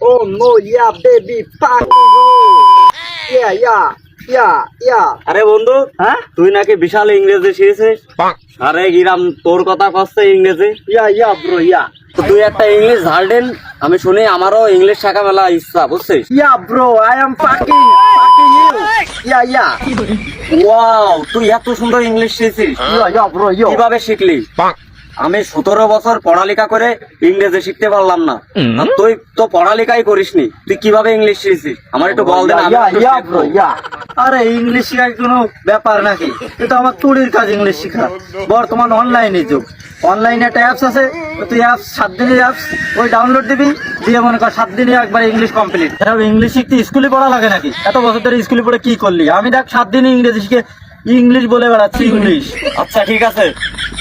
Oh no, yeah, baby, party go. Yeah, yeah, yeah, yeah. আরে বন্ধু হ্যাঁ তুই নাকি বিশাল ইংরেজি শিখেছিস আরে গিরাম তোর কথা কচ্ছে ইংরেজি Yeah, yeah, bro, yeah. তো তুই একটা ইংলিশ ঝাড়ডেন আমি শুনি আমারও ইংলিশ শেখা মেলা ইচ্ছা বুঝছিস Yeah, bro, I am fucking, fucking you. Yeah, yeah. Wow তুই এত সুন্দর ইংলিশ শিখছিস Yeah, yeah, bro, yo. কীভাবে শিখলি আমি সতেরো বছর পড়ালেখা করে ইংরেজি শিখতে পারলাম না। তুই তো পড়ালেখাই করিসনি। তুই কীভাবে ইংলিশ শিখছিস? আমার একটু বল. আরে ইংলিশ শেখার কোনো ব্যাপার নাকি? এটা আমার তুড়ির কাজ ইংলিশ শেখা। বর্তমান অনলাইনে যুগ। অনলাইনে একটা অ্যাপস আছে তুই অ্যাপস সাত দিনের অ্যাপস ওই ডাউনলোড দিবি দিয়ে মনে কর সাত দিনে একবার ইংলিশ কমপ্লিট ইংলিশ শিখতে স্কুলে পড়া লাগে নাকি? এত বছর ধরে স্কুলে পড়ে কি করলি? আমি দেখ সাত দিনে ইংরেজি শিখে ইংলিশ বলে বেড়াচ্ছি ইংলিশ। আচ্ছা ঠিক আছে।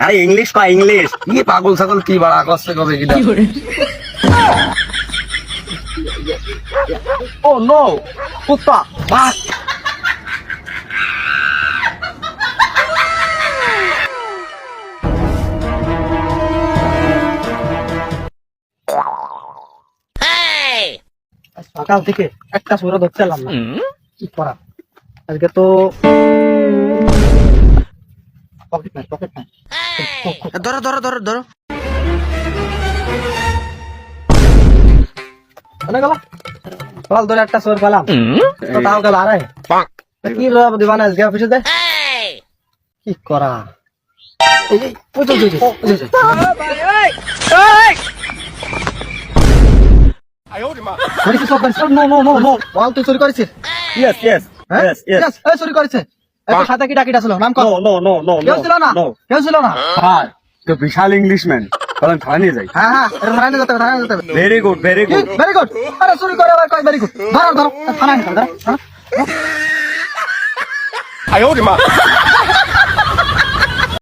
আরে ইংলিশ কা ইংলিশ? কি পাগল ছাগল কি বাড়া কষ্ট কবে কি ও নো কুত্তা। বাস সকাল থেকে একটা সুরা ধরতে পারলাম না কি করা আজকে তো পকেট নাই পকেট নাই ধরো ধরো ধরো ধরো একটা পেলাম তাও গেল কি আজকে অফিসে দেয় কি করা চুরি করেছে এই তোর সাথে কি ডাকিটা ছিল? নাম কেউ ছিল না? No. কেউ ছিল না? হ্যাঁ তো বিশাল ইংলিশম্যান কারণ থানে যাই। হ্যাঁ হ্যাঁ যেতে যেতে very good very good very good আরে চুরি করে আবার কয় ভেরি গুড ধরো ধরো থানায় ধরো ধরো। আয় ওরে ধরো